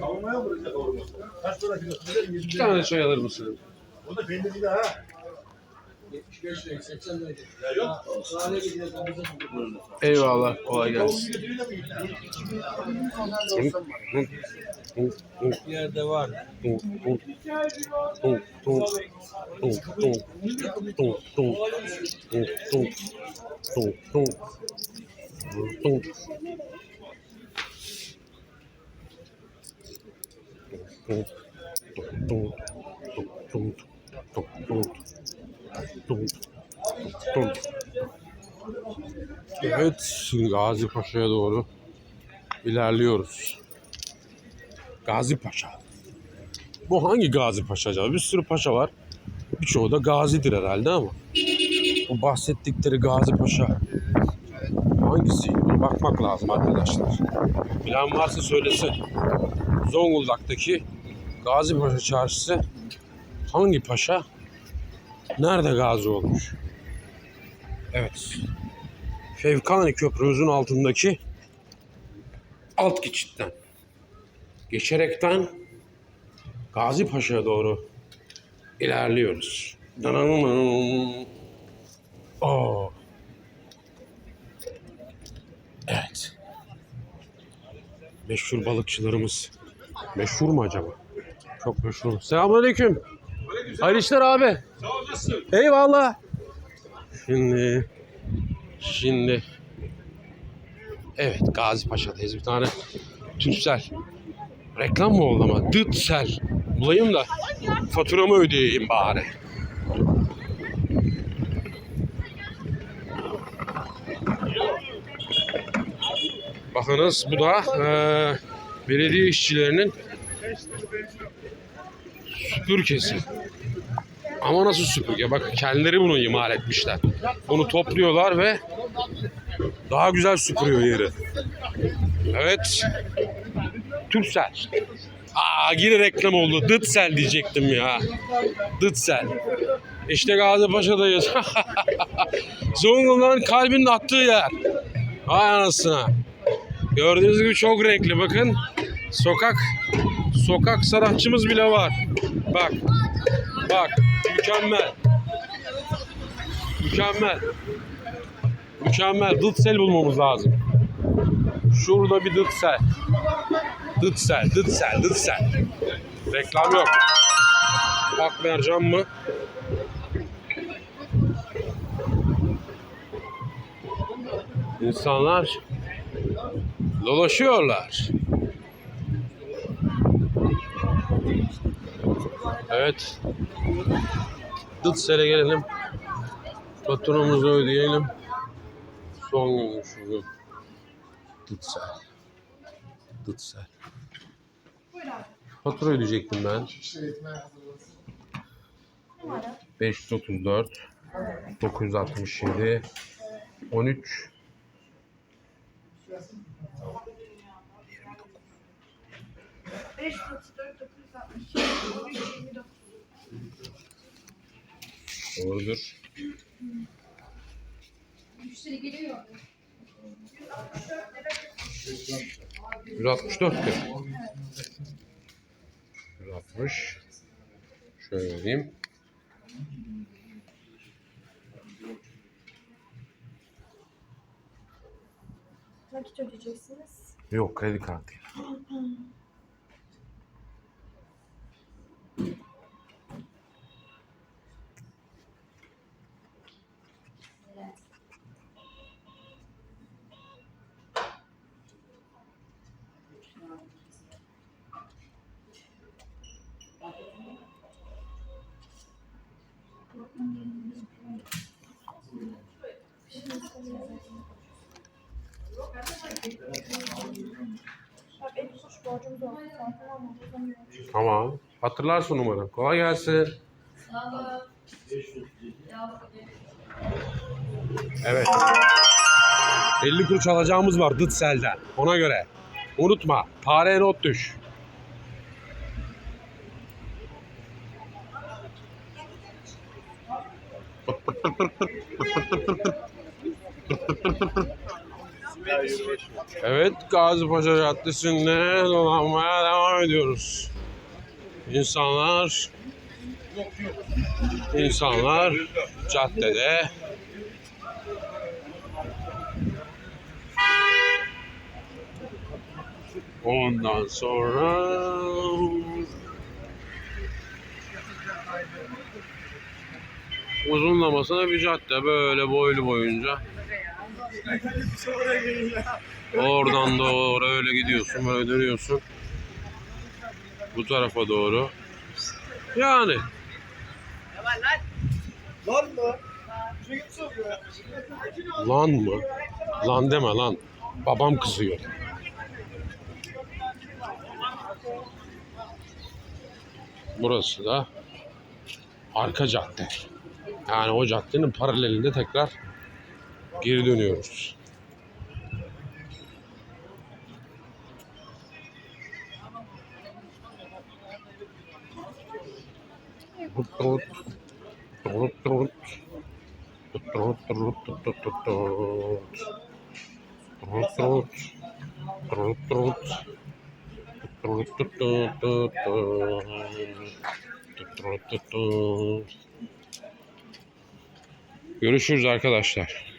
Kavurmaya mı vuracak kavurması? Kaç para kilosu? Bir tane çay alır mısın? O da peynirli ha. 75 lirayı 80 lirayı. Ya yok. Eyvallah. Kolay Kavurma gelsin. Bir yerde var. Evet, Gazi Paşa'ya doğru ilerliyoruz. Gazi Paşa. Bu hangi Gazi Paşa acaba? Bir sürü paşa var. Birçoğu da gazidir herhalde ama. Bu bahsettikleri Gazi Paşa hangisi? Bakmak lazım arkadaşlar. Bilen varsa söylesin. Zonguldak'taki Gazi Paşa Çarşısı hangi paşa? Nerede gazi olmuş? Evet. Fevkani Köprümüzün altındaki alt geçitten geçerekten Gazi Paşa'ya doğru ilerliyoruz. Dananam. Oo. Evet. Meşhur balıkçılarımız. Meşhur mu acaba? Çok meşhur. Selamünaleyküm. Hayırlı işler abi. Sağ olasın. Eyvallah. Şimdi şimdi Evet Gazi Paşa'dayız bir tane Tünsel reklam mı oldu ama Dıtsel bulayım da faturamı ödeyeyim bari. Bakınız bu da eee, belediye işçilerinin süpürgesi. Ama nasıl süpürge? Bak kendileri bunu imal etmişler. Bunu topluyorlar ve daha güzel süpürüyor yeri. Evet. Türksel. Aa yine reklam oldu. Dıtsel diyecektim ya. Dıtsel. İşte Gazipaşa'dayız. Zonguldak'ın kalbinin attığı yer. Vay anasına. Gördüğünüz gibi çok renkli bakın. Sokak sokak sanatçımız bile var. Bak. Bak. Mükemmel. Mükemmel. Mükemmel. Dıtsel bulmamız lazım. Şurada bir dıtsel. Dıtsel, dıtsel, dıtsel. Reklam yok. Bak mercan mı? İnsanlar dolaşıyorlar. Evet. Dıtsel'e gelelim. Faturamızı ödeyelim. Son günmüş bugün. Dıtsel. Dıtsel. Fatura ödeyecektim ben. 534 967 13 5, 34, 960, 29. Doğrudur. Müşteri geliyor. 164 lira. 160. Şöyle vereyim. Nakit ödeyeceksiniz. Yok kredi kartı. Bak 50 kuruş borcumuz oldu. Zaten ama uzamıyorum. Tamam. Hatırlarsın umarım. Kolay gelsin. Evet. 50 kuruş alacağımız var Dıtsel'den. Ona göre. Unutma. Tarihe not düş. Evet Gazi Paşa Caddesi'nde dolanmaya devam ediyoruz. İnsanlar insanlar caddede Ondan sonra uzunlamasına bir cadde böyle boylu boyunca. Oradan doğru öyle gidiyorsun böyle dönüyorsun. Bu tarafa doğru. Yani lan mı? Lan deme lan. Babam kızıyor. Burası da arka cadde. Yani o caddenin paralelinde tekrar geri dönüyoruz. Görüşürüz arkadaşlar.